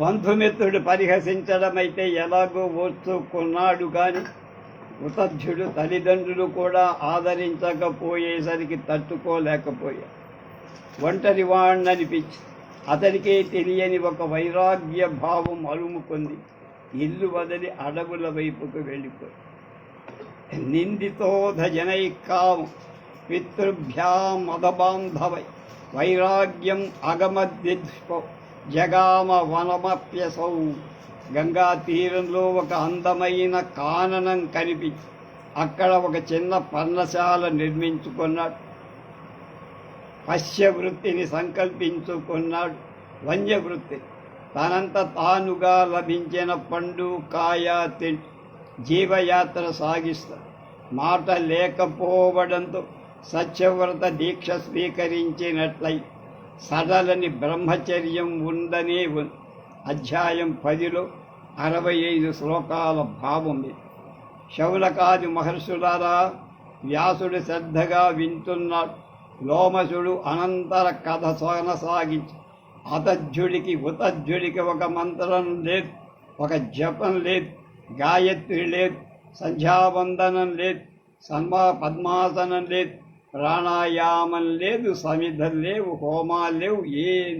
బంధుమిత్రుడు పరిహసించడమైతే ఎలాగో ఓర్చుకున్నాడు కానీ ఉతధ్యుడు తల్లిదండ్రులు కూడా ఆదరించకపోయేసరికి తట్టుకోలేకపోయా ఒంటరి వాణ్ణనిపించి అతనికే తెలియని ఒక వైరాగ్య భావం అలుముకుంది. ఇల్లు వదిలి అడవుల వైపుకు వెళ్ళిపోయి నిందితోధ జనైకాము పితృభ్యామదబాంధవై వైరాగ్యం అగమద్విష్పో జగామ వనమప్యసౌ. గంగా తీరంలో ఒక అందమైన కాననం కనిపించి అక్కడ ఒక చిన్న పర్ణశాల నిర్మించుకున్నాడు. పశ్య వృత్తిని సంకల్పించుకున్నాడు వన్యవృత్తి. తనంత తానుగా లభించిన పండు కాయ తిండి జీవయాత్ర సాగిస్తాడు మాట లేకపోవడంతో సత్యవ్రత దీక్ష స్వీకరించినట్లయి సడలని బ్రహ్మచర్యం ఉందనే అధ్యాయం పదిలో అరవై ఐదు శ్లోకాల భావం శౌలకాది మహర్షులారా వ్యాసుడు శ్రద్ధగా వింటున్నాడు. లోమసుడు అనంతర కథ కొనసాగించి అతధ్యుడికి ఉతధ్యుడికి ఒక మంత్రం లేదు ఒక జపం లేదు గాయత్రి లేదు సంధ్యావందనం లేదు సన్మా పద్మాసనం లేదు ప్రాణాయామం లేదు సమిధలు లేవు హోమాలు లేవు ఏం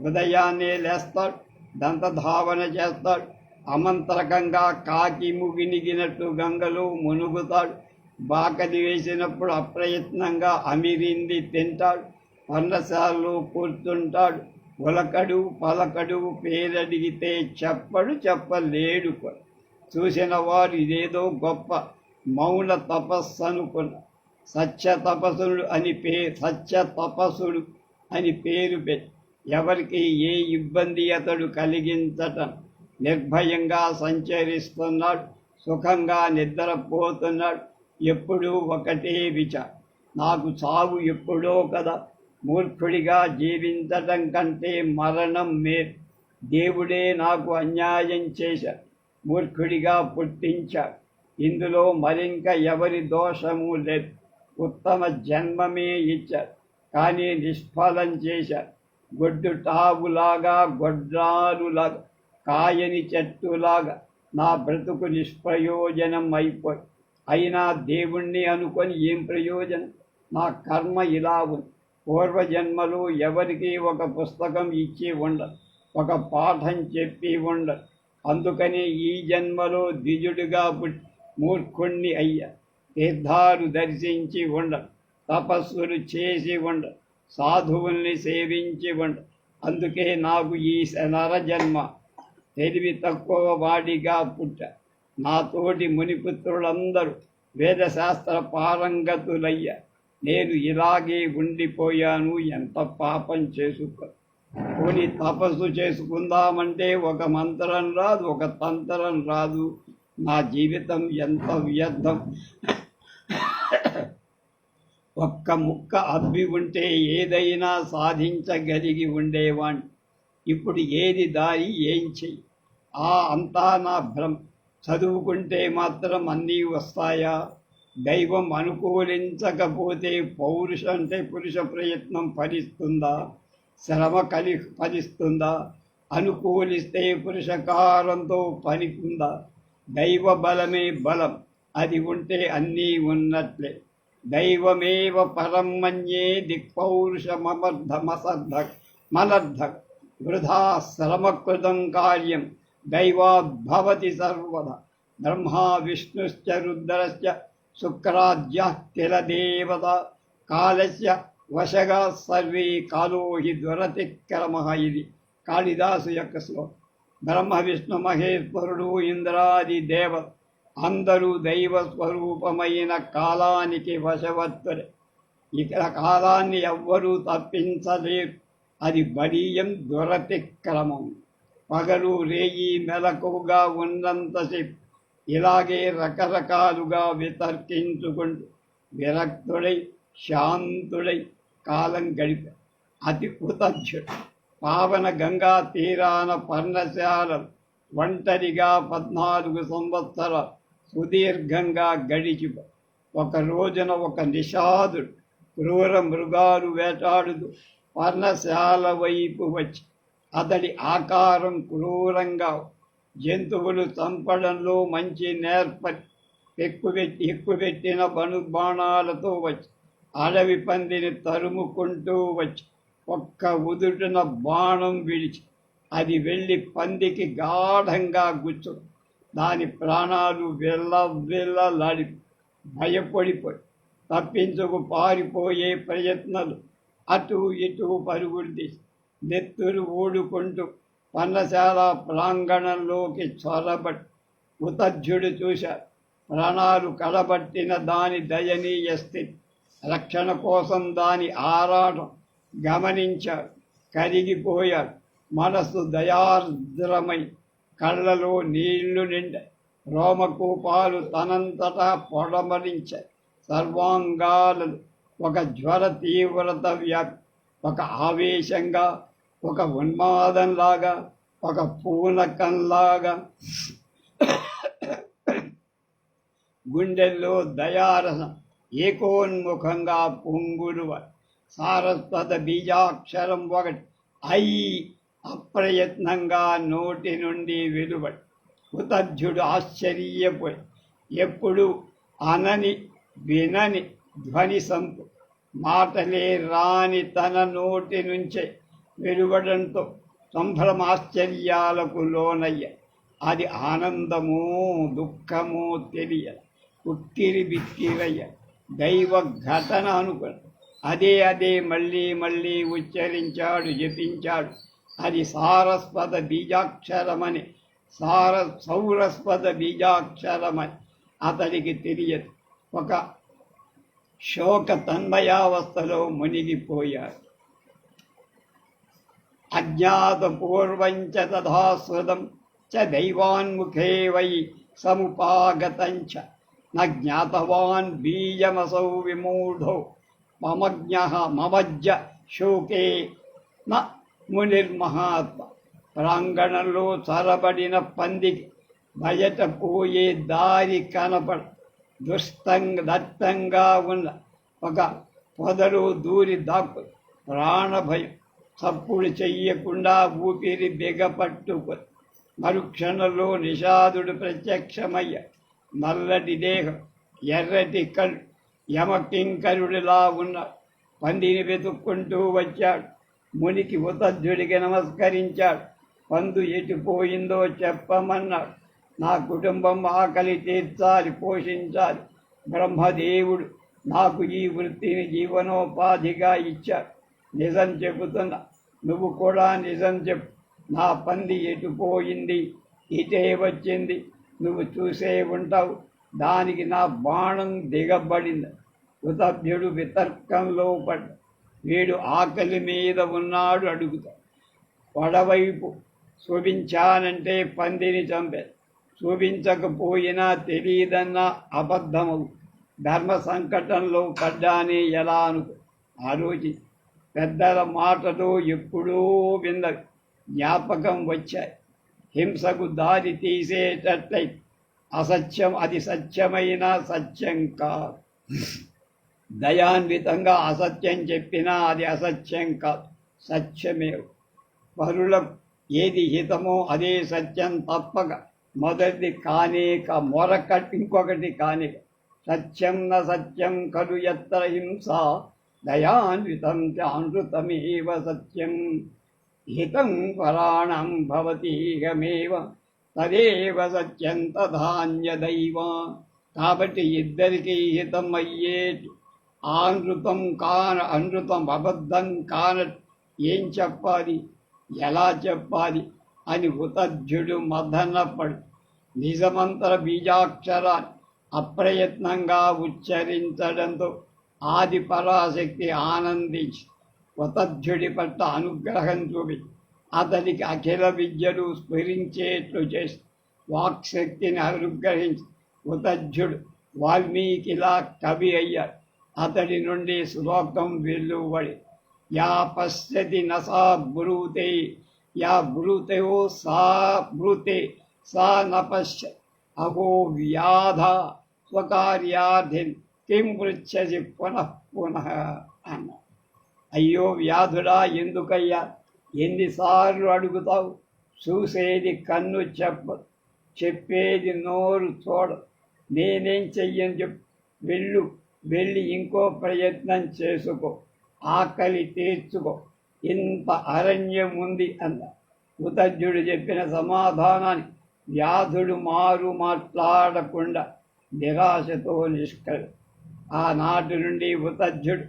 ఉదయాన్నే లేస్తాడు దంతధావన చేస్తాడు అమంత్రకంగా కాకి ముగినిగినట్టు గంగలో మునుగుతాడు బాకలి వేసినప్పుడు అప్రయత్నంగా అమిరింది తింటాడు పర్ణశాలలో కూర్చుంటాడు ఉలకడు పలకడు పేరడిగితే చెప్పడు చెప్పలేడు చూసిన వారు ఇదేదో గొప్ప మౌన తపస్సు అనుకున్న సత్య తపస్సుడు అని పే సత్య తపస్సుడు అని పేరు పెట్టి ఎవరికి ఏ ఇబ్బంది అతడు కలిగించటం నిర్భయంగా సంచరిస్తున్నాడు సుఖంగా నిద్రపోతున్నాడు ఎప్పుడూ ఒకటే విచ. నాకు చావు ఎప్పుడో కదా మూర్ఖుడిగా జీవించటం కంటే మరణం మే దేవుడే నాకు అన్యాయం చేశాడు మూర్ఖుడిగా పుట్టించాడు ఇందులో మరింక ఎవరి దోషము లేదు. ఉత్తమ జన్మమే ఇచ్చారు కానీ నిష్ఫలం చేశారు గొడ్డు టావులాగా గొడ్రాలులాగా కాయని చెట్టులాగా. నా బ్రతుకు నిష్ప్రయోజనం అయిపోయి. అయినా దేవుణ్ణి అనుకొని ఏం ప్రయోజనం? నా కర్మ ఇలా ఉంది. పూర్వజన్మలు ఎవరికి ఒక పుస్తకం ఇచ్చి ఉండదు ఒక పాఠం చెప్పి ఉండదు అందుకని ఈ జన్మలో ద్విజుడిగా పుట్టి మూర్ఖుణ్ణి అయ్యా. తీర్థాలు దర్శించి ఉండ తపస్సులు చేసి ఉండ సాధువుల్ని సేవించి ఉండరు అందుకే నాకు ఈ నరజన్మ తెలివి తక్కువ వాడిగా పుట్ట. నాతోటి మునిపుత్రులందరూ వేదశాస్త్ర పారంగతులయ్య. నేను ఇలాగే ఉండిపోయాను ఎంత పాపం చేసుకో. పోనీ తపస్సు చేసుకుందామంటే ఒక మంత్రం రాదు ఒక తంత్రం రాదు. నా జీవితం ఎంత వ్యర్థం. ఒక్క ముక్క అబ్బి ఉంటే ఏదైనా సాధించగలిగి ఉండేవాణ్ణి ఇప్పుడు ఏది దారి ఏం చెయ్యి? ఆ అంతా నా భ్రమ. చదువుకుంటే మాత్రం అన్నీ వస్తాయా? దైవం అనుకూలించకపోతే పౌరుష అంటే పురుష ప్రయత్నం ఫలిస్తుందా? శ్రమ కలి ఫలిస్తుందా? అనుకూలిస్తే పురుషకారంతో పనికుందా? దైవ బలమే బలం. అది ఉంటే అన్నీ ఉన్నట్లే. దైవమేవ పరం మన్యే దిక్పౌరుషమర్థమసద్ధ మనర్థ వృధా శ్రమకృతం కార్యం దైవాద్భవతి సర్వద. బ్రహ్మా విష్ణుశ్చ రుద్రశ్చ శుక్రాద్య తిలదేవత కాలస్య వశగా సర్వే కాలో హి దురతిక్రమ ఇది. కాళిదాసు యొక్క శ్లోకం. బ్రహ్మ విష్ణు మహేశ్వరుడు ఇంద్రాది దేవ అందరూ దైవ స్వరూపమైన కాలానికి వశవర్తులే ఇక్కడ కాలాన్ని ఎవ్వరూ తప్పించలేరు. అది బలీయం దురతిక్రమం. పగలు రేయి మెలకుగా ఉన్నంతసేపు ఇలాగే రకరకాలుగా వితర్కించుకుంటూ విరక్తుడై శాంతుడై కాలం గడిప. అతి కృతజ్ఞుడు. పావన గంగా తీరాన పర్ణశాల ఒంటరిగా పద్నాలుగు సంవత్సరాలు సుదీర్ఘంగా గడిచి ఒక రోజున ఒక నిషాదుడు క్రూర మృగాలు వేటాడుతూ పర్ణశాల వైపు వచ్చి అతడి ఆకారం క్రూరంగా జంతువులు చంపడంలో మంచి నేర్ప ఎక్కువెట్టి ఎక్కువెట్టిన బను బాణాలతో వచ్చి అడవి పందిని తరుముకుంటూ వచ్చి ఒక్క ఉదుటిన బాణం విడిచి అది వెళ్ళి పందికి గాఢంగా గుచ్చు దాని ప్రాణాలు వెళ్ళ వెళ్ళలాడి భయపడిపోయి తప్పించుకు పారిపోయే ప్రయత్నాలు అటు ఇటు పరుగులు తీసి నెత్తురు ఊడుకుంటూ పన్నశాల ప్రాంగణంలోకి చొరబట్టి ఉతజ్జుడు చూశారు ప్రాణాలు కడబట్టిన దాని దయనీయ స్థితి. రక్షణ కోసం దాని ఆరాటం గమనించాడు కరిగిపోయాడు. మనసు దయార్ద్రమై కళ్ళలో నీళ్ళు నిండా రోమకూపాలు తనంతటా పొడమరించాయి సర్వాంగాలను ఒక జ్వర తీవ్రత వ్యాప్తి ఒక ఆవేశంగా ఒక ఉన్మాదంలాగా ఒక పూనకంలాగా. గుండెల్లో దయారసం ఏకోన్ముఖంగా పొంగుడువ సారస్వత బీజాక్షరం ఒకటి ఐ అప్రయత్నంగా నోటి నుండి వెలువడి. ఉతధ్యుడు ఆశ్చర్యపోయి ఎప్పుడు అనని వినని ధ్వని సంపు. మాటలే రాని తన నోటి నుంచే వెలువడంతో సంభ్రమాశ్చర్యాలకు లోనయ్య. అది ఆనందమో దుఃఖమో తెలియ ఉక్కిరి బిక్కిరయ్య దైవ ఘటన అనుకుని. అదే అదే మళ్ళీ మళ్ళీ ఉచ్చరించాడు జపించాడు. అది సారస్వత బీజాక్షరమని సార సౌరస్వత బీజాక్షరమని అతడికి తెలియదు. ఒక శోక తన్మయావస్థలో మునిగిపోయాడు. అజ్ఞాతపూర్వంచ తథాశ్రుతం చ దైవాన్ముఖే వై సముపాగతంచ. చ న జ్ఞాతవాన్ బీజమసౌ విమూఢో. మమజ్ఞ మమజ్జ శోకే న మునిర్మహాత్మ. ప్రాంగణంలో చరబడిన పందికి బయట పోయే దారి కనపడ దుస్తంగ దత్తంగా ఉన్న ఒక పొదలు దూరి దాక్కు ప్రాణభయం తప్పుడు చెయ్యకుండా ఊపిరి బిగపట్టుకు మరుక్షణంలో నిషాదుడు ప్రత్యక్షమయ్య. నల్లటి దేహం ఎర్రటి కళ్ళు యమకింకరుడిలా ఉన్న పందిని వెతుక్కుంటూ వచ్చాడు. మునికి ఉతధ్యుడికి నమస్కరించాడు. పందు ఎటుపోయిందో చెప్పమన్నాడు. నా కుటుంబం ఆకలి తీర్చాలి పోషించాలి. బ్రహ్మదేవుడు నాకు ఈ వృత్తిని జీవనోపాధిగా ఇచ్చాడు. నిజం చెబుతున్నా నువ్వు కూడా నిజం చెప్పు. నా పంది ఎటుపోయింది ఇటే వచ్చింది. నువ్వు చూసే ఉంటావు. దానికి నా బాణం దిగబడింది. ఉతభ్యుడు వితర్కంలో పడ్డ వీడు ఆకలి మీద ఉన్నాడు అడుగుతా. పడవైపు చూపించానంటే పందిని చంపే. చూపించకపోయినా తెలియదన్న అబద్ధము. ధర్మ సంకటంలో పడ్డాని ఎలా అనుకో. ఆలోచి. పెద్దల మాటలు ఎప్పుడూ విన్నవి. జ్ఞాపకం వచ్చాయి. హింసకు దారి తీసేటట్లయి అసత్యం అది సత్యమైన సత్యం కాదు. దయాన్వితంగా అసత్యం చెప్పినా అది అసత్యం కాదు. సత్యమే పరులకు ఏది హితమో అదే సత్యం తప్పక. మొదటిది కానేక మొరక ఇంకొకటి కానిక సత్యం న సత్యం కలు ఎత్ర హింస. దయాన్వితం చానృతమేవ సత్యం. హితం పరాణం భవతీగమేవ తదేవ సత్యం తధాన్యదైవ. కాబట్టి ఇద్దరికీ హితం అయ్యేటి. ఆనృతం కాన అనృతం అబద్ధం కాన ఏం చెప్పాలి? ఎలా చెప్పాలి? అని ఉతధ్యుడు మదనపడు. నిజమంతర బీజాక్షరాన్ని అప్రయత్నంగా ఉచ్చరించడంతో ఆది పరాశక్తి ఆనందించి ఉతధ్యుడి పట్ల అనుగ్రహం చూపి అతనికి అఖిల విద్యలు స్ఫురించేట్లు చేసి వాక్శక్తిని అనుగ్రహించి హుతజ్జుడు వాల్మీకిలా కవి అయ్యాడు. అతడి నుండి శ్లోకం వెలువడి యా పశ్యతి నసా బ్రూతే యా బ్రూతయో సా బ్రూతే సా నపశ్య అహో వ్యాధ స్వకార్యాధిన్ కిం పృచ్చసి పునః పునః అన్న. అయ్యో వ్యాధుడా ఎందుకయ్యా? ఎన్నిసార్లు అడుగుతావు? చూసేది కన్ను చెప్ప చెప్పేది నోరు చూడ. నేనేం చెయ్యని చెప్పు? వెళ్ళు. వెళ్ళి ఇంకో ప్రయత్నం చేసుకో. ఆకలి తీర్చుకో. ఇంత అరణ్యం ఉంది అన్న ఉతజ్జుడు చెప్పిన సమాధానాన్ని వ్యాధుడు మారు మాట్లాడకుండా నిరాశతో నిష్కర ఆనాటి నుండి ఉతజ్జుడు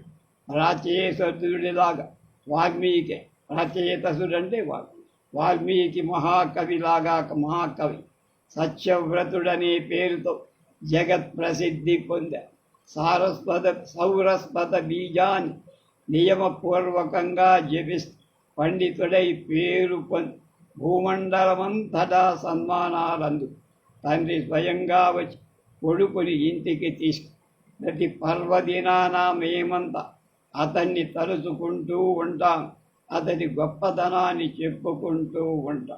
రచయేశ్వరుడిలాగా వాల్మీకి రచయితసుడు అంటే వాడు వాల్మీకి మహాకవిలాగా మహాకవి. సత్యవ్రతుడనే పేరుతో జగత్ ప్రసిద్ధి పొందారు సారస్వత సౌరస్వత బీజాన్ని నియమపూర్వకంగా జపిస్తూ పండితుడై పేరు భూమండలమంతటా సన్మానాలందు తండ్రి స్వయంగా వచ్చి కొడుకుని ఇంటికి తీసుకు ప్రతి పర్వదినాన మేమంతా అతన్ని తలుచుకుంటూ ఉంటాం. అతని గొప్పతనాన్ని చెప్పుకుంటూ ఉంటాం.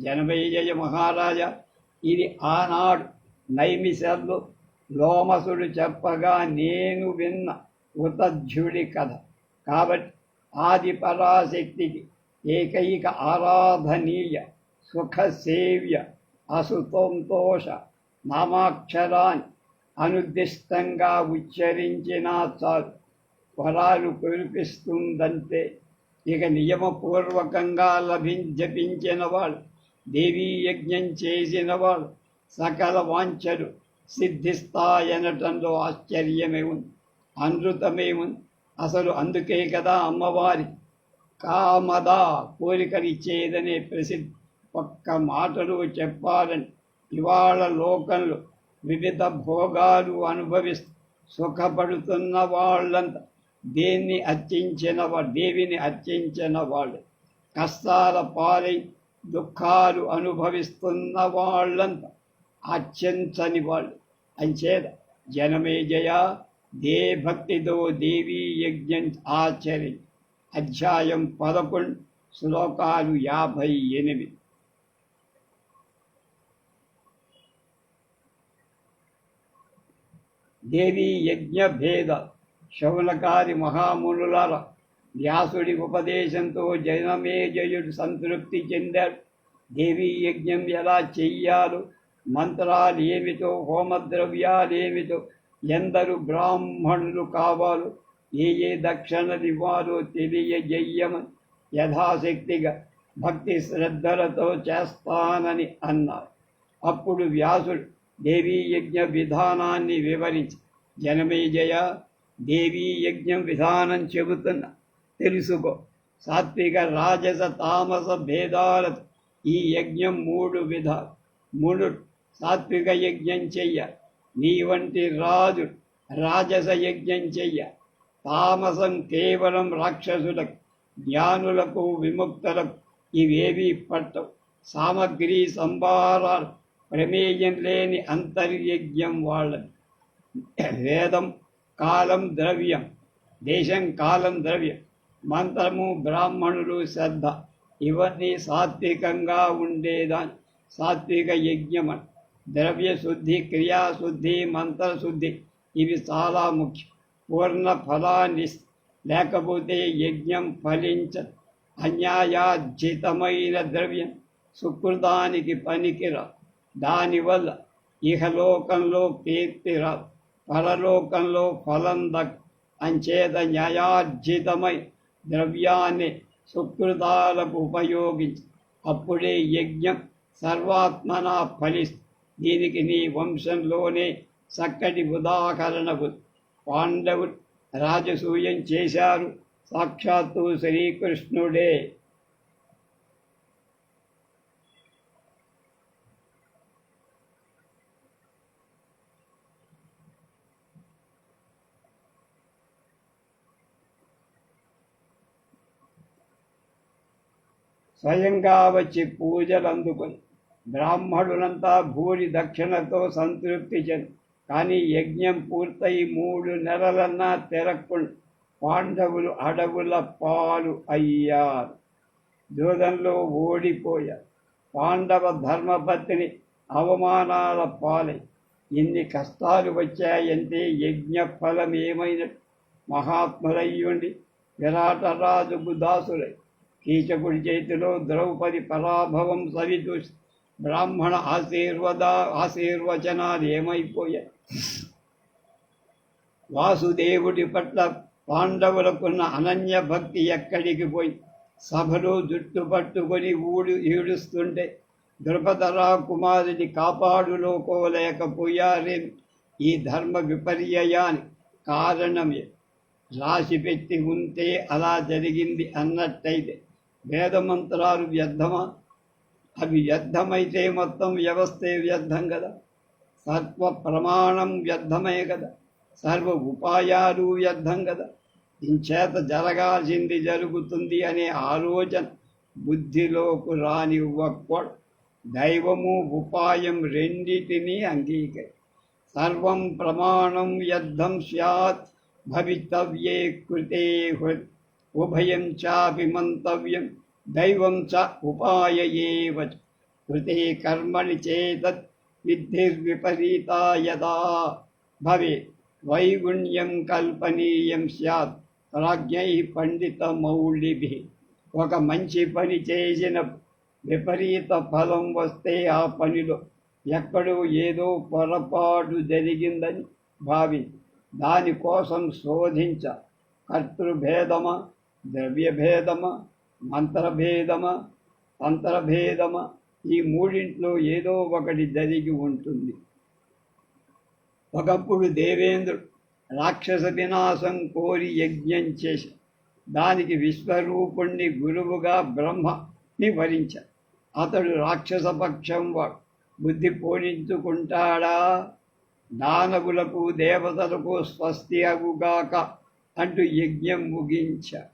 జనమేజయ మహారాజా ఇది ఆనాడు నైమిషల్లో లోమసుడు చెప్పగా నేను విన్న ఉతధ్యుడి కథ. కాబట్టి ఆది పరాశక్తికి ఏకైక ఆరాధనీయ సుఖసేవ్య అసుతోంతోష నామాక్షరాన్ని అనుదిష్టంగా ఉచ్చరించినా చాలు. వరాలు కురిపిస్తుందంటే ఇక నియమపూర్వకంగా లభిం జపించిన దేవీ యజ్ఞం చేసిన వాళ్ళు సకల వాంఛలు సిద్ధిస్తాయనటంలో ఆశ్చర్యమే ఉంది అనృతమే ఉంది అసలు అందుకే కదా అమ్మవారి కామదా కోరికనిచ్చేదనే ప్రసిద్ధి. ఒక్క మాటలు చెప్పాలని ఇవాళ లోకంలో వివిధ భోగాలు అనుభవిస్తూ సుఖపడుతున్న వాళ్ళంతా దేన్ని అర్చించిన వాళ్ళు దేవిని అర్చించిన వాళ్ళు. కష్టాల పాలై దుఃఖాలు అనుభవిస్తున్న వాళ్ళంతా అర్చించని వాళ్ళు అంచేత జనమే జయ దే భక్తితో దేవీ యజ్ఞం ఆచరి. అధ్యాయం పదకొండు శ్లోకాలు యాభై ఎనిమిది. దేవీ యజ్ఞ భేద శౌనకారి మహామునులార వ్యాసుడి ఉపదేశంతో జనమేజయుడు సంతృప్తి చెందాడు. దేవీ యజ్ఞం ఎలా చెయ్యాలో మంత్రాలు ఏమిటో హోమద్రవ్యాలు ఏమిటో ఎందరు బ్రాహ్మణులు కావాలో ఏ ఏ దక్షిణలు ఇవ్వాలో తెలియజెయ్యమని యథాశక్తిగా భక్తి శ్రద్ధలతో చేస్తానని అన్నారు. అప్పుడు వ్యాసుడు దేవీ యజ్ఞ విధానాన్ని వివరించి జనమేజయ దేవీ యజ్ఞం విధానం చెబుతున్నా తెలుసుకో సాత్విక రాజస తామస భేదాలతో ఈ యజ్ఞం మూడు విధాలు మూడు సాత్విక యజ్ఞం చెయ్య. నీ వంటి రాజు రాజస యజ్ఞం చెయ్య. తామసం కేవలం రాక్షసులకు జ్ఞానులకు విముక్తులకు ఇవేవీ పట్టవు. సామగ్రి సంభారాలు ప్రమేయం లేని అంతర్యజ్ఞం వాళ్ళది వేదం కాలం ద్రవ్యం దేశం కాలం ద్రవ్యం మంత్రము బ్రాహ్మణులు శ్రద్ధ ఇవన్నీ సాత్వికంగా ఉండేదాన్ని. సాత్విక యజ్ఞం ద్రవ్య శుద్ధి క్రియాశుద్ధి మంత్రశుద్ధి ఇవి చాలా ముఖ్యం. పూర్ణ ఫలాన్ని లేకపోతే యజ్ఞం ఫలించ అన్యాయార్జితమైన ద్రవ్యం సుకృతానికి పనికిరా దానివల్ల ఇహలోకంలో కీర్తి పరలోకంలో ఫలం దక్ అంచేత న్యాయార్జితమై ద్రవ్యాన్ని సుకృతాలకు ఉపయోగించి. అప్పుడే యజ్ఞం సర్వాత్మన ఫలిస్తుంది దీనికి నీ వంశంలోనే చక్కటి ఉదాహరణ పాండవు రాజసూయం చేశారు. సాక్షాత్తు శ్రీకృష్ణుడే. స్వయంగా వచ్చి పూజలు అందుకుని బ్రాహ్మణులంతా భూరి దక్షిణతో సంతృప్తి చెంది. కానీ యజ్ఞం పూర్తయి మూడు నెలలన్నా తెరక్కుండా పాండవులు అడవుల పాలు అయ్యారు. జూదంలో ఓడిపోయారు. పాండవ ధర్మపత్ని అవమానాల పాలై. ఇన్ని కష్టాలు వచ్చాయంటే యజ్ఞ ఫలం ఏమైనట్టు మహాత్ములయ్యుండి విరాటరాజుకు దాసులై. కీచకుడి చేతిలో ద్రౌపది పరాభవం సవితూ బ్రాహ్మణ ఆశీర్వద ఆశీర్వచనాలు ఏమైపోయాయి వాసుదేవుడి పట్ల పాండవులకున్న అనన్య భక్తి ఎక్కడికి పోయి? సభలో జుట్టు పట్టుకొని ఊడు ఈడుస్తుంటే ద్రుపదరా కుమారుని కాపాడులోకోలేకపోయారే. ఈ ధర్మ విపర్యయాని కారణమే రాసి పెట్టి ఉంటే అలా జరిగింది అన్నట్టయితే వేదమంత్రాలు వ్యర్థమా? అవి వ్యర్థమైతే మొత్తం వ్యవస్థే వ్యర్థం కదా సర్వ ప్రమాణం వ్యర్థమే కదా సర్వ ఉపాయాలు వ్యర్థం కదా ఇంచేత జరగాల్సింది జరుగుతుంది అనే ఆలోచన బుద్ధిలోకి రానివ్వకూడదు. దైవము ఉపాయం రెండిటిని అంగీకరి. సర్వం ప్రమాణం వ్యర్థం స్యాత్ భవితవ్యే కృతే హృ- ఉభయం చాపి మంతవ్యం. దైవం చ ఉపాయ కృతి కృతే కర్మణి చేతత్ విద్ధిర్విపరీతా యదా. భవే వైగుణ్యం కల్పనీయం స్యాత్. ప్రాజ్ఞై పండిత మౌళిభి ఒక మంచి పని చేసిన విపరీత ఫలం వస్తే ఆ పనిలో ఎక్కడో ఏదో పొరపాటు జరిగిందని భావి. దానికోసం శోధించ. కర్తృభేదమా? ద్రవ్యభేదమా? మంత్రభేదమా? తంత్రభేదమా ఈ మూడింట్లో ఏదో ఒకటి జరిగి ఉంటుంది. ఒకప్పుడు దేవేంద్రుడు రాక్షస వినాశం కోరి యజ్ఞం చేసి దానికి విశ్వరూపుణ్ణి గురువుగా బ్రహ్మని వరించ అతడు రాక్షస పక్షం వాడు. బుద్ధి పోనించుకుంటాడా? దానవులకు దేవతలకు స్వస్తి అగుగాక అంటూ యజ్ఞం ముగించాడు.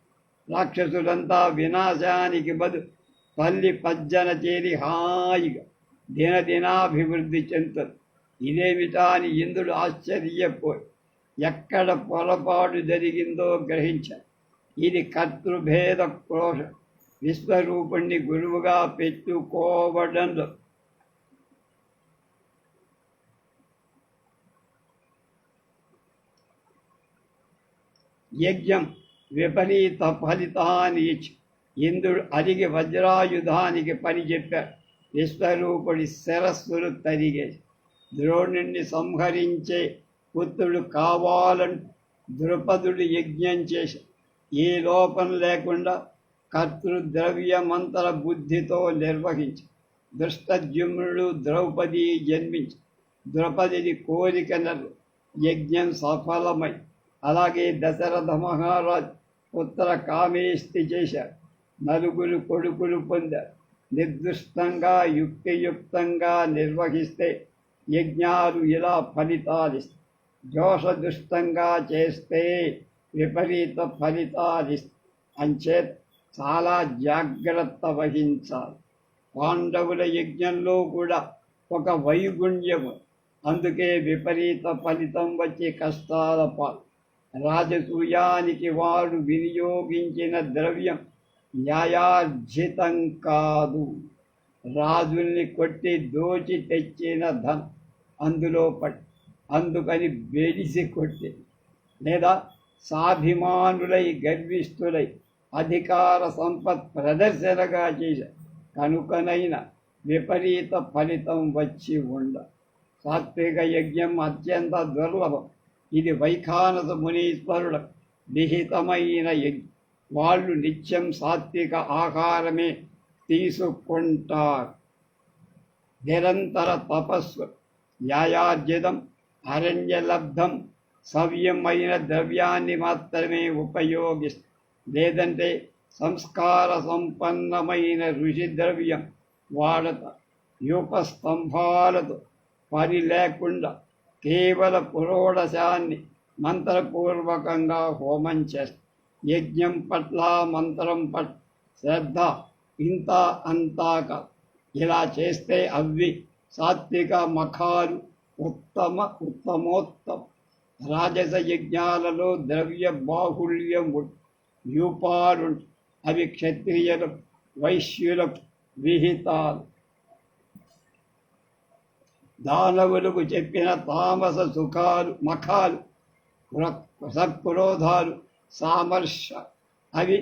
రాక్షసులంతా వినాశానికి బదు తల్లి పజ్జన చేరి హాయిగా దినదినాభివృద్ధి చెందుతుంది ఇదేమిటా అని ఇంద్రుడు ఆశ్చర్యపోయి ఎక్కడ పొరపాటు జరిగిందో గ్రహించారు ఇది కర్తృభేద క్రోష. విశ్వరూపుణ్ణి గురువుగా పెట్టుకోవడంలో. యజ్ఞం విపరీత ఫలితాన్ని ఇచ్చి ఇంద్రుడు అడిగి వజ్రాయుధానికి పని చెప్పాడు విశ్వరూపుడి శిరస్సులు తరిగేసి ద్రోణుణ్ణి సంహరించే పుత్రుడు కావాలని ద్రుపదుడు యజ్ఞం చేసి ఏ లోపం లేకుండా కర్తృద్రవ్య మంత్ర బుద్ధితో నిర్వహించి దుష్టజుమ్నుడు ద్రౌపది జన్మించి ద్రౌపదిని కోరిక యజ్ఞం సఫలమై అలాగే దశరథ మహారాజ్ ఉత్తర కామేస్తి చేశారు నలుగురు కొడుకులు పొందారు నిర్దిష్టంగా యుక్తియుక్తంగా నిర్వహిస్తే యజ్ఞాలు ఇలా ఫలితాలిస్తాయి దోషదుష్టంగా చేస్తే విపరీత ఫలితాలిస్తాయి అంచేత్ చాలా జాగ్రత్త వహించాలి. పాండవుల యజ్ఞంలో కూడా ఒక వైగుణ్యము. అందుకే విపరీత ఫలితం వచ్చి కష్టాల పాలు. రాజసూయానికి వాడు వినియోగించిన ద్రవ్యం న్యాయార్జితం కాదు. రాజుల్ని కొట్టి దోచి తెచ్చిన ధనం అందులో పట్ అందుకని బెడిసి కొట్టి లేదా సాభిమానులై గర్విష్ఠులై అధికార సంపత్ ప్రదర్శనగా చేశారు కనుకనైన విపరీత ఫలితం వచ్చి ఉండ. సాత్విక యజ్ఞం అత్యంత దుర్లభం. ఇది వైఖానస మునీశ్వరుల విహితమైన యజ్ఞం. వాళ్ళు నిత్యం సాత్విక ఆహారమే తీసుకుంటారు. నిరంతర తపస్సు యాయార్జితం అరణ్యలబ్ధం సవ్యమైన ద్రవ్యాన్ని మాత్రమే ఉపయోగిస్తారు లేదంటే సంస్కార సంపన్నమైన ఋషి ద్రవ్యం వాడత యూపస్తంభాలతో పని లేకుండా కేవల పురోడశాన్ని మంత్రపూర్వకంగా హోమం చేస్తారు యజ్ఞం పట్ల మంత్రం పట్ల శ్రద్ధ ఇంత అంతాక ఇలా చేస్తే అవి సాత్విక మఖాలు ఉత్తమ ఉత్తమోత్తమ. రాజస యజ్ఞాలలో ద్రవ్య బాహుళ్యం వ్యూపాలు అవి క్షత్రియులకు వైశ్యులకు విహితాలు. దానవులకు చెప్పిన తామస సుఖాలు మఖాలు సత్క్రోధాలు సామర్ష అవి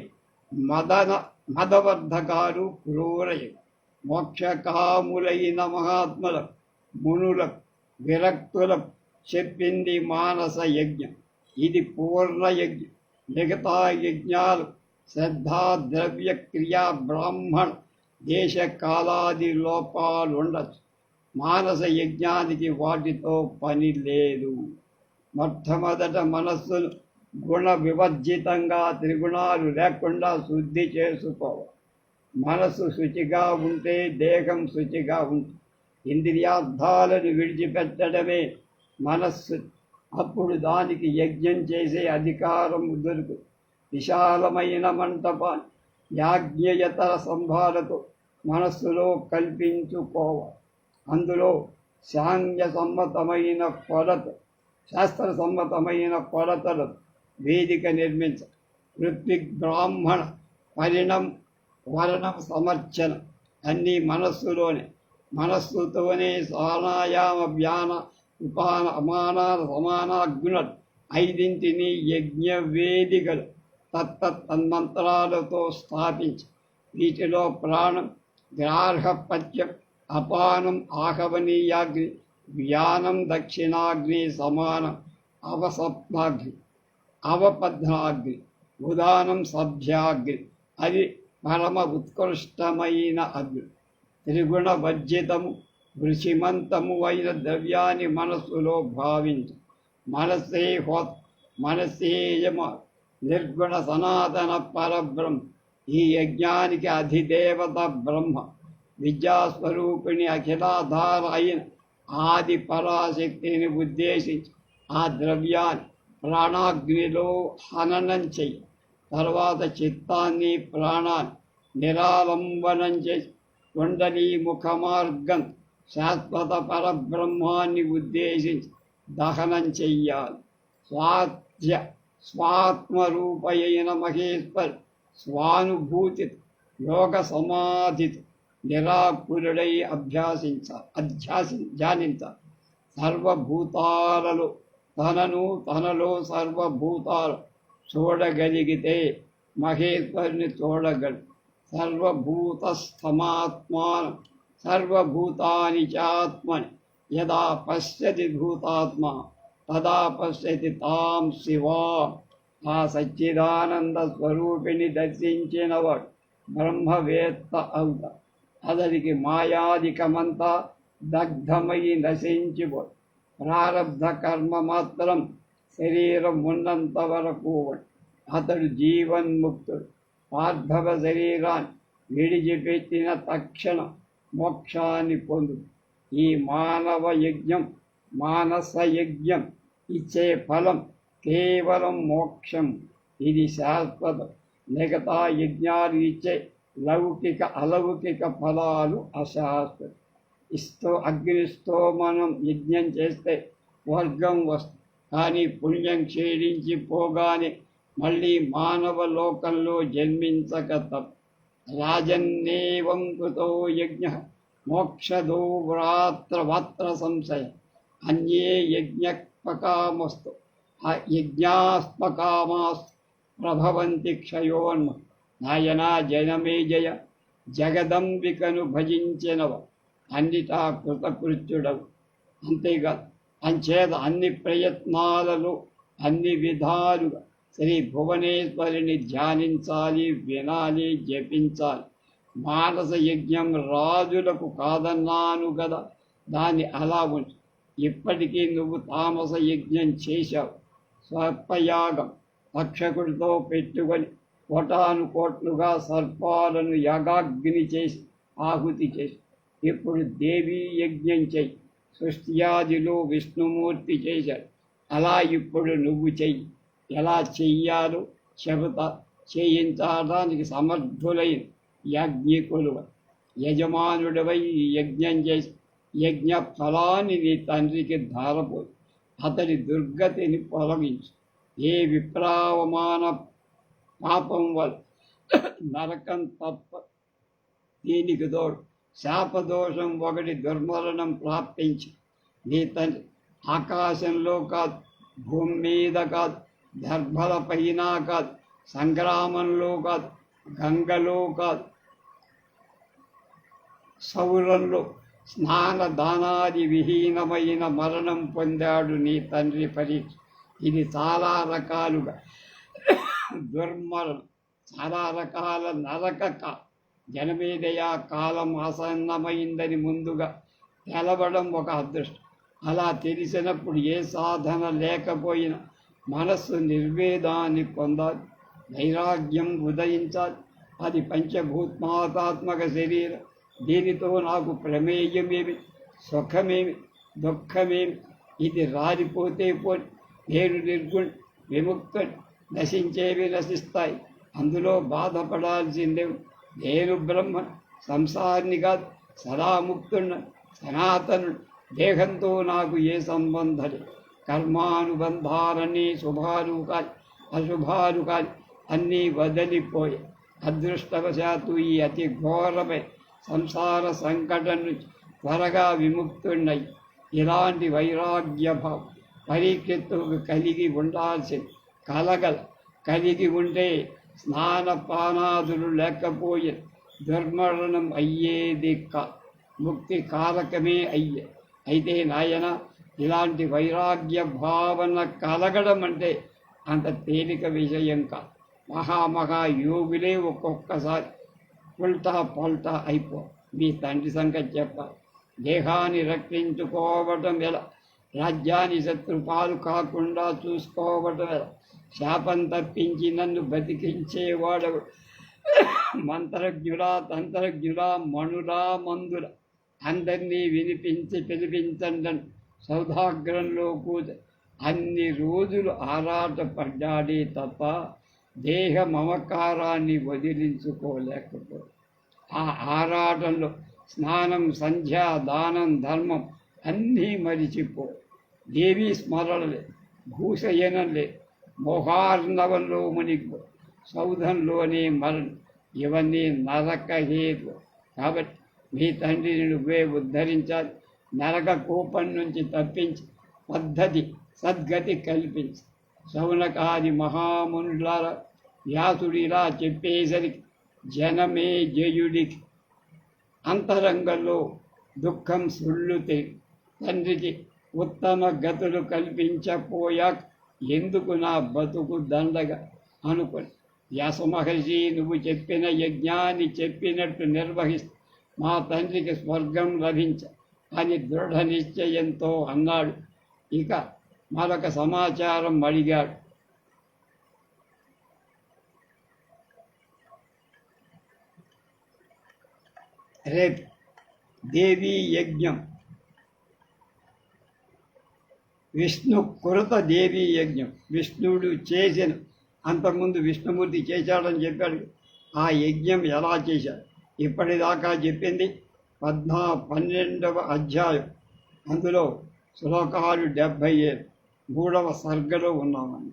మదన మదవర్ధకాలు క్రూరయ మోక్షకాములైన మహాత్ముల మునులకు విరక్తులకు చెప్పింది మానస యజ్ఞం. ఇది పూర్ణ యజ్ఞం మిగతా యజ్ఞాలు శ్రద్ధా ద్రవ్య క్రియా బ్రాహ్మణ దేశ కాలాది లోపాలు ఉండొచ్చు మానస యజ్ఞానికి వాటితో పని లేదు. మొట్టమొదట మనస్సును గుణ వివర్జితంగా త్రిగుణాలు లేకుండా శుద్ధి చేసుకోవాలి మనస్సు శుచిగా ఉంటే దేహం శుచిగా ఉంటుంది ఇంద్రియార్థాలను విడిచిపెట్టడమే మనస్సు. అప్పుడు దానికి యజ్ఞం చేసే అధికారం దొరుకు. విశాలమైన మంటప యాజ్ఞయతర సంభాలతో మనస్సులో కల్పించుకోవాలి అందులో సాంగ్య సమ్మతమైన కొలత శాస్త్ర సమ్మతమైన కొలతలు వేదిక నిర్మించ ఋత్విక్ బ్రాహ్మణ పరిణం వరణం సమర్చన అన్నీ మనస్సులోనే. మనస్సుతోనే సానాయామ వ్యాన ఉపాన అమానాల సమానాగ్నులు ఐదింటిని యజ్ఞ వేదికలు తన్మంత్రాలతో స్థాపించి. వీటిలో ప్రాణం గ్రార్హపత్యం అపానం ఆహవనీయాగ్ని వ్యానం దక్షిణాగ్ని సమానం అవసప్నాగ్ని అవపద్నాగ్ని ఉదానం సభ్యాగ్ని అది పరమ ఉత్కృష్టమైన అగ్ని. త్రిగుణ వర్జితము ఋషిమంతము అయిన ద్రవ్యాన్ని మనస్సులో భావించు. మనస్సే హో మనసేయమ నిర్గుణ సనాతన పరబ్రహ్మ ఈ యజ్ఞానికి అధిదేవత బ్రహ్మ. విద్యాస్వరూపిణి అఖిలాధార అయిన ఆది పరాశక్తిని ఉద్దేశించి ఆ ద్రవ్యాన్ని ప్రాణాగ్నిలో హననం చెయ్యి తర్వాత చిత్తాన్ని ప్రాణాన్ని నిరాలంబనం చేసి కుండలి ముఖ మార్గం శాశ్వత పరబ్రహ్మాన్ని ఉద్దేశించి దహనం చెయ్యాలి. స్వాధ్య స్వాత్మరూపయైన మహేశ్వర్ స్వానుభూతి యోగ సమాధితో నిరాకురుడై అభ్యాసించ అధ్యాసి ధ్యానించ సర్వభూతాలలో తనను తనలో సర్వభూతాలు చూడగలిగితే మహేశ్వరుని చూడగలడు. సర్వభూతస్థమాత్మానం సర్వభూతాని చాత్మని యదా పశ్యతి భూతాత్మ తదా పశ్యతి తాం శివా. ఆ సచ్చిదానంద స్వరూపిణి దర్శించినవాడు బ్రహ్మవేత్త అవుతాడు. అతడికి మాయాధికమంతా దగ్ధమై నశించిపో ప్రారబ్ధ కర్మ మాత్రం శరీరం ఉన్నంత వరకు అతడు జీవన్ముక్తుడు. పార్థవ శరీరాన్ని విడిచిపెట్టిన తక్షణ మోక్షాన్ని పొందు ఈ మానవ యజ్ఞం మానస యజ్ఞం ఇచ్చే ఫలం కేవలం మోక్షం. ఇది శాశ్వతం. మిగతా యజ్ఞాలు ఇచ్చే లౌకిక అలౌకిక ఫలాలు అశాశ్వతం ఇస్తో అగ్నిస్తో మనం యజ్ఞం చేస్తే వర్గం వస్తుంది కానీ పుణ్యం క్షీణించి పోగానే మళ్ళీ మానవ లోకంలో జన్మించక తప్ప. రాజన్నేవం కృతో యజ్ఞ మోక్షదో వ్రాత్రవాత్ర సంశయ. అన్యే యజ్ఞపకామస్తు ఆ ప్రభవంతి క్షయోన్మ నాయనా జనమే జయ. జగదంబికను భజించినవ. అన్నిటా కృతకృత్యుడవు. అంతేకాదు అంచేత అన్ని ప్రయత్నాలలో అన్ని విధాలుగా శ్రీ భువనేశ్వరిని ధ్యానించాలి వినాలి జపించాలి. మానస యజ్ఞం రాజులకు కాదన్నాను కదా దాన్ని అలా ఉంచు. ఇప్పటికీ నువ్వు తామస యజ్ఞం చేశావు. సర్పయాగం రక్షకుడితో పెట్టుకొని కోటాను కోట్లుగా సర్పాలను యాగాగ్ని చేసి ఆహుతి చేసి ఇప్పుడు దేవీ యజ్ఞం చేయి సృష్టియాదిలో విష్ణుమూర్తి చేశాడు. అలా ఇప్పుడు నువ్వు చెయ్యి. ఎలా చెయ్యాలో చెబుతా చేయించడానికి సమర్థులైన యాజ్ఞికులు. యజమానుడివై యజ్ఞం చేసి యజ్ఞ ఫలాన్ని నీ తండ్రికి ధారపోయి అతడి దుర్గతిని పొలగించు. ఏ విప్రావమాన పాపం వల్ల నరకం తప్ప దీనికి తోడు శాపదోషం ఒకటి దుర్మరణం ప్రాప్తించి. నీ తండ్రి ఆకాశంలో కాదు భూమి మీద కాదు దర్భల పైన కాదు సంగ్రామంలో కాదు గంగలో కాదు. సౌరంలో స్నాన దానాది విహీనమైన మరణం పొందాడు నీ తండ్రి పరీక్ష. ఇది చాలా రకాలుగా దుర్మరణం చాలా రకాల నరక జనమేదయా జనమేదయ కాలం ఆసన్నమైందని ముందుగా తెలవడం ఒక అదృష్టం. అలా తెలిసినప్పుడు ఏ సాధన లేకపోయినా మనస్సు నిర్వేదాన్ని పొందాలి. వైరాగ్యం ఉదయించాలి. అది పంచభూత్మాతాత్మక శరీరం. దీనితో నాకు ప్రమేయమేమి? సుఖమేమి? దుఃఖమేమి? ఇది రాలిపోతే పోని. నేను నిర్గుణ్ విముక్తుడు నశించేవి నశిస్తాయి అందులో బాధపడాల్సిందే నేను బ్రహ్మ సంసారిని కాదు సదా ముక్తున్న సనాతనుడు. దేహంతో నాకు ఏ సంబంధం కర్మానుబంధాలన్నీ శుభాలు కాదు అశుభాలు కాదు అన్నీ వదిలిపోయి అదృష్టవశాత్తు ఈ అతి ఘోరమైన సంసార సంకటం నుంచి త్వరగా విముక్తున్నాయి ఇలాంటి వైరాగ్య భావం పరీక్షిత్తుకు కలిగి ఉండాల్సింది కలగల కలిగి ఉంటే స్నానపానాదులు లేకపోయే దుర్మరణం అయ్యేది కా ముక్తి కారకమే అయ్యే. అయితే నాయన ఇలాంటి వైరాగ్య భావన కలగడం అంటే అంత తేలిక విషయం కా. మహామహా యోగులే ఒక్కొక్కసారి ఉల్టా పల్టా అయిపో. మీ తండ్రి సంగతి చెప్పాలి దేహాన్ని రక్షించుకోవటం ఎలా? రాజ్యాన్ని శత్రుపాలు కాకుండా చూసుకోవటం ఎలా? శాపం తప్పించి నన్ను బతికించేవాడు మంత్రజ్ఞుడా తంత్రజ్ఞుడా మణురా మందుల అందరినీ వినిపించి పిలిపించండి సౌధాగ్రంలో కూ అన్ని రోజులు ఆరాటపడ్డాడే తప్ప దేహ మమకారాన్ని వదిలించుకోలేకపో. ఆ ఆరాటంలో స్నానం సంధ్య దానం ధర్మం అన్నీ మరిచిపో. దేవీ స్మరణలే భూషయనలే మోహార్ణవంలో మునిగిపో సౌధంలోని మరణం ఇవన్నీ నరక హేతు కాబట్టి మీ తండ్రిని నువ్వే ఉద్ధరించాలి. నరక కూపం నుంచి తప్పించి పద్ధతి సద్గతి కల్పించి. శౌనకాది మహామునులార వ్యాసుడిలా చెప్పేసరికి జనమే జయుడికి అంతరంగంలో దుఃఖం సుళ్ళుతే తండ్రికి ఉత్తమ గతులు కల్పించపోయాక ఎందుకు నా బతుకు దండగా అనుకొని? వ్యాస మహర్షి నువ్వు చెప్పిన యజ్ఞాన్ని చెప్పినట్టు నిర్వహిస్తూ మా తండ్రికి స్వర్గం లభించ అని దృఢ నిశ్చయంతో అన్నాడు. ఇక మరొక సమాచారం అడిగాడు. రేపు దేవీ యజ్ఞం. విష్ణు కృత దేవీ యజ్ఞం. విష్ణుడు చేసిన. అంతకుముందు విష్ణుమూర్తి చేశాడని చెప్పాడు. ఆ యజ్ఞం ఎలా చేశాడు? ఇప్పటిదాకా చెప్పింది పద్నా పన్నెండవ అధ్యాయం. అందులో శ్లోకాలు డెబ్భై ఏడు. మూడవ సర్గలో ఉన్నామని